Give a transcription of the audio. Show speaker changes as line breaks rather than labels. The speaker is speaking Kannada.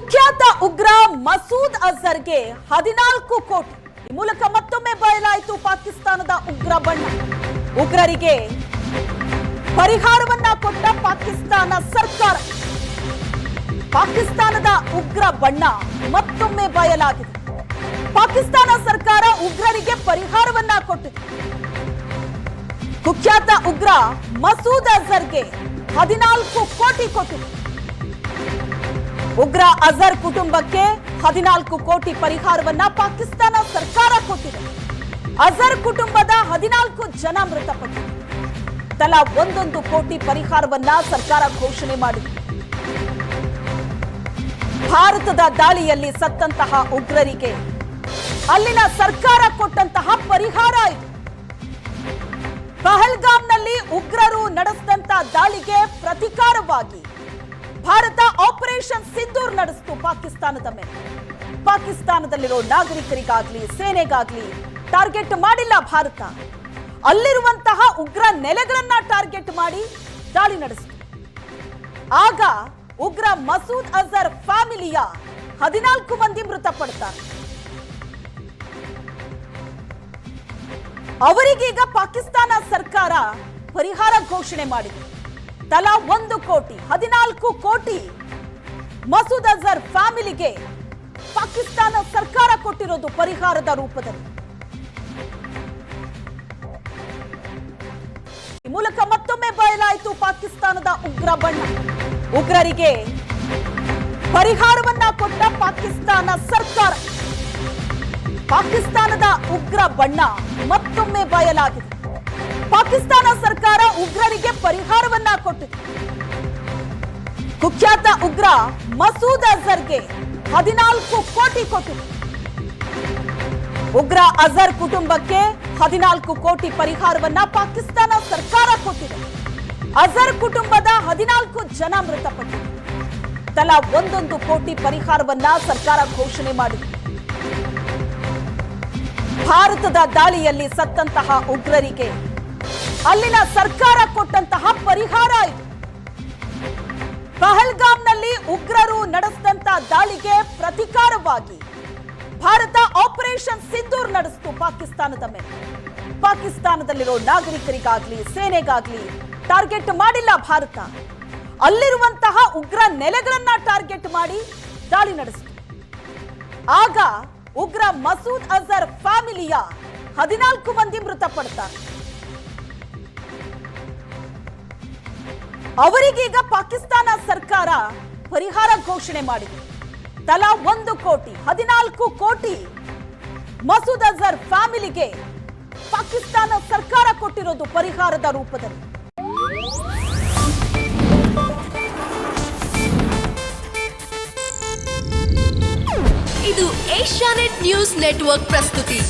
ಕುಖ್ಯಾತ ಉಗ್ರ ಮಸೂದ್ ಅಜರ್ಗೆ ಹದಿನಾಲ್ಕು ಕೋಟಿ. ಈ ಮೂಲಕ ಮತ್ತೊಮ್ಮೆ ಬಯಲಾಯಿತು ಪಾಕಿಸ್ತಾನದ ಉಗ್ರ ಬಣ್ಣ. ಉಗ್ರರಿಗೆ ಪರಿಹಾರವನ್ನ ಕೊಟ್ಟ ಪಾಕಿಸ್ತಾನ ಸರ್ಕಾರ. ಪಾಕಿಸ್ತಾನದ ಉಗ್ರ ಬಣ್ಣ ಮತ್ತೊಮ್ಮೆ ಬಯಲಾಗಿದೆ. ಪಾಕಿಸ್ತಾನ ಸರ್ಕಾರ ಉಗ್ರರಿಗೆ ಪರಿಹಾರವನ್ನ ಕೊಟ್ಟಿದೆ. ಕುಖ್ಯಾತ ಉಗ್ರ ಮಸೂದ್ ಅಜರ್ಗೆ ಹದಿನಾಲ್ಕು ಕೋಟಿ ಕೊಟ್ಟಿದೆ. ಉಗ್ರ ಅಜರ್ ಕುಟುಂಬಕ್ಕೆ ಹದಿನಾಲ್ಕು ಕೋಟಿ ಪರಿಹಾರವನ್ನ ಪಾಕಿಸ್ತಾನ ಸರ್ಕಾರ ಕೊಟ್ಟಿದೆ. ಅಜರ್ ಕುಟುಂಬದ ಹದಿನಾಲ್ಕು ಜನ ಮೃತಪಟ್ಟಿದೆ. ತಲಾ ಒಂದೊಂದು ಕೋಟಿ ಪರಿಹಾರವನ್ನ ಸರ್ಕಾರ ಘೋಷಣೆ ಮಾಡಿದೆ. ಭಾರತದ ದಾಳಿಯಲ್ಲಿ ಸತ್ತಂತಹ ಉಗ್ರರಿಗೆ ಅಲ್ಲಿನ ಸರ್ಕಾರ ಕೊಟ್ಟಂತಹ ಪರಿಹಾರ ಇದು. ಪಹಲ್ಗಾಮ್ನಲ್ಲಿ ಉಗ್ರರು ನಡೆಸಿದಂತಹ ದಾಳಿಗೆ ಪ್ರತಿಕಾರವಾಗಿ ಭಾರತ ಆಪರೇಷನ್ ಸಿಂಧೂರ್ ನಡೆಸಿತು ಪಾಕಿಸ್ತಾನದ ಮೇಲೆ. ಪಾಕಿಸ್ತಾನದಲ್ಲಿರೋ ನಾಗರಿಕರಿಗಾಗ್ಲಿ, ಸೇನೆಗಾಗ್ಲಿ ಟಾರ್ಗೆಟ್ ಮಾಡಿಲ್ಲ ಭಾರತ. ಅಲ್ಲಿರುವಂತಹ ಉಗ್ರ ನೆಲೆಗಳನ್ನ ಟಾರ್ಗೆಟ್ ಮಾಡಿ ದಾಳಿ ನಡೆಸಿತು. ಆಗ ಉಗ್ರ ಮಸೂದ್ ಅಜರ್ ಫ್ಯಾಮಿಲಿಯ ಹದಿನಾಲ್ಕು ಮಂದಿ ಮೃತಪಡ್ತಾರೆ. ಅವರಿಗೀಗ ಪಾಕಿಸ್ತಾನ ಸರ್ಕಾರ ಪರಿಹಾರ ಘೋಷಣೆ ಮಾಡಿದೆ. ತಲಾ ಒಂದು ಕೋಟಿ, ಹದಿನಾಲ್ಕು ಕೋಟಿ ಮಸೂದ್ ಅಜರ್ ಫ್ಯಾಮಿಲಿಗೆ ಪಾಕಿಸ್ತಾನ ಸರ್ಕಾರ ಕೊಟ್ಟಿರೋದು ಪರಿಹಾರದ ರೂಪದಲ್ಲಿ. ಈ ಮೂಲಕ ಮತ್ತೊಮ್ಮೆ ಬಯಲಾಯಿತು ಪಾಕಿಸ್ತಾನದ ಉಗ್ರ ಬಣ್ಣ. ಉಗ್ರರಿಗೆ ಪರಿಹಾರವನ್ನ ಕೊಟ್ಟ ಪಾಕಿಸ್ತಾನ ಸರ್ಕಾರ. ಪಾಕಿಸ್ತಾನದ ಉಗ್ರ ಬಣ್ಣ ಮತ್ತೊಮ್ಮೆ ಬಯಲಾಗಿದೆ. ಪರಿಹಾರವನ್ನ ಕೊಟ್ಟಿದೆ ಕುಖ್ಯಾತ ಉಗ್ರ ಮಸೂದ್ ಅಜರ್ಗೆ ಹದಿನಾಲ್ಕು ಕೋಟಿ ಕೊಟ್ಟಿದೆ ಉಗ್ರ ಅಜರ್ ಕುಟುಂಬಕ್ಕೆ ಹದಿನಾಲ್ಕು ಕೋಟಿ ಪರಿಹಾರವನ್ನ ಪಾಕಿಸ್ತಾನ ಸರ್ಕಾರ ಕೊಟ್ಟಿದೆ. ಅಜರ್ ಕುಟುಂಬದ ಹದಿನಾಲ್ಕು ಜನ ಮೃತಪಟ್ಟಿದೆ ತಲಾ ಒಂದೊಂದು ಕೋಟಿ ಪರಿಹಾರವನ್ನ ಸರ್ಕಾರ ಘೋಷಣೆ ಮಾಡಿದೆ. ಭಾರತದ ದಾಳಿಯಲ್ಲಿ ಸತ್ತಂತಹ ಉಗ್ರರಿಗೆ ಅಲ್ಲಿನ ಸರ್ಕಾರ ಕೊಟ್ಟಂತಹ ಪರಿಹಾರ ಇದು. ಪಹಲ್ಗಾಮ್ನಲ್ಲಿ ಉಗ್ರರು ನಡೆಸಿದಂತ ದಾಳಿಗೆ ಪ್ರತಿಕಾರವಾಗಿ ಭಾರತ ಆಪರೇಷನ್ ಸಿಂಧೂರ್ ನಡೆಸಿತು ಪಾಕಿಸ್ತಾನದ ಮೇಲೆ. ಪಾಕಿಸ್ತಾನದಲ್ಲಿರೋ ನಾಗರಿಕರಿಗಾಗ್ಲಿ, ಸೇನೆಗಾಗ್ಲಿ ಟಾರ್ಗೆಟ್ ಮಾಡಿಲ್ಲ ಭಾರತ. ಅಲ್ಲಿರುವಂತಹ ಉಗ್ರ ನೆಲೆಗಳನ್ನ ಟಾರ್ಗೆಟ್ ಮಾಡಿ ದಾಳಿ ನಡೆಸಿತು. ಆಗ ಉಗ್ರ ಮಸೂದ್ ಅಜರ್ ಫ್ಯಾಮಿಲಿಯ ಹದಿನಾಲ್ಕು ಮಂದಿ ಮೃತಪಡ್ತಾರೆ. ಅವರಿಗೀಗ ಪಾಕಿಸ್ತಾನ ಸರ್ಕಾರ ಪರಿಹಾರ ಘೋಷಣೆ ಮಾಡಿದೆ. ತಲಾ ಒಂದು ಕೋಟಿ, ಹದಿನಾಲ್ಕು ಕೋಟಿ ಮಸೂದ್ ಅಜರ್ ಫ್ಯಾಮಿಲಿಗೆ ಪಾಕಿಸ್ತಾನ ಸರ್ಕಾರ ಕೊಟ್ಟಿರೋದು ಪರಿಹಾರದ ರೂಪದಲ್ಲಿ.
ಇದು ಏಷ್ಯಾನೆಟ್ ನ್ಯೂಸ್ ನೆಟ್ವರ್ಕ್ ಪ್ರಸ್ತುತಿ.